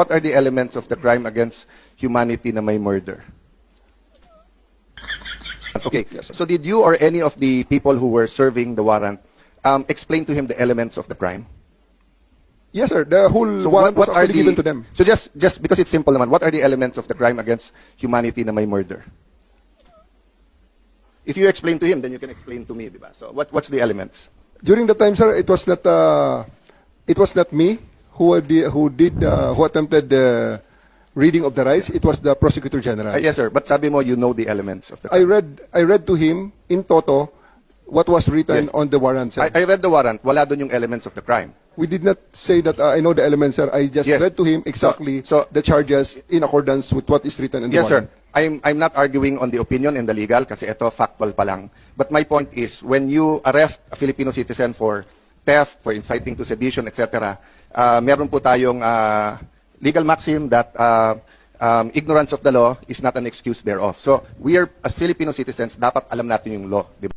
what are the elements of the crime against humanity na may murder? Okay, yes, so did you or any of the people who were serving the warrant um, explain to him the elements of the crime? Yes, sir. The whole So warrant what, was what are already the given to them. So just just because it's simple naman, what are the elements of the crime against humanity na may murder? If you explain to him, then you can explain to me, di ba? So what what's the elements? During the time, sir, it was not uh, it was not me who did who did uh, who attempted the reading of the rights. It was the prosecutor general. Uh, yes, sir. But sabi mo, you know the elements of the I crime. read I read to him in toto what was written Yes. on the warrant, sir. I, I read the warrant. Wala doon yung elements of the crime. we did not say that uh, I know the elements, sir. I just Yes. read to him exactly So- so- the charges in accordance with what is written in the Yes, sir. warrant. I'm, I'm not arguing on the opinion and the legal kasi ito factual pa lang. But my point is, when you arrest a Filipino citizen for theft, for inciting to sedition, etc., uh, meron po tayong uh, legal maxim that uh, um, ignorance of the law is not an excuse thereof. So we are, as Filipino citizens, dapat alam natin yung law. Di?